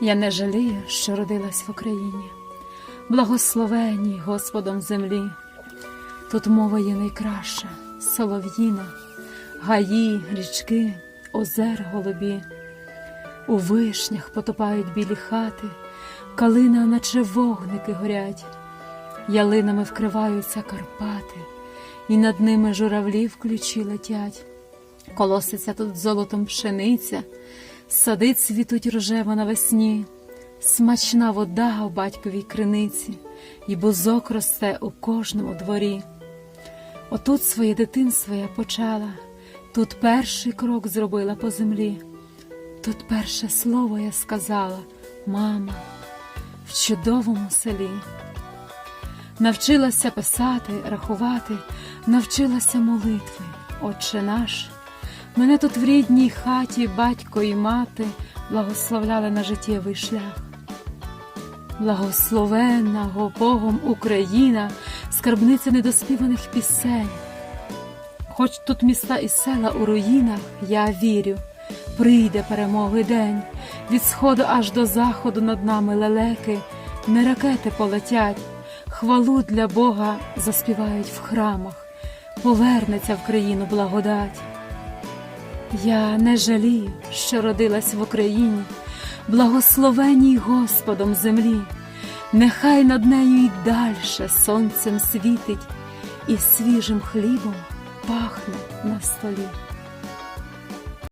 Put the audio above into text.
Я не жалію, що родилась в Україні, благословеній Господом землі. Тут мова є найкраща, солов'їна, гаї, річки, озер голубі. У вишнях потопають білі хати, калина, наче вогники горять, ялинами вкриваються Карпати, і над ними журавлі в ключі летять. Колоситься тут золотом пшениця, сади цвітуть рожево навесні, смачна вода у батьковій криниці, і бузок росте у кожному дворі. Отут своє дитинство я почала, тут перший крок зробила по землі, тут перше слово я сказала, мама, в чудовому селі. Навчилася писати, рахувати, навчилася молитви, Отче наш. Мене тут в рідній хаті батько і мати благословляли на життєвий шлях. Благословенна го Богом Україна, скарбниця недоспіваних пісень. Хоч тут міста і села у руїнах, я вірю, прийде перемоги день, від сходу аж до заходу над нами лелеки, не ракети полетять, хвалу для Бога заспівають в храмах, повернеться в країну благодать. Я не жалію, що родилась в Україні, благословеній Господом землі, нехай над нею й дальше сонцем світить, і свіжим хлібом пахне на столі.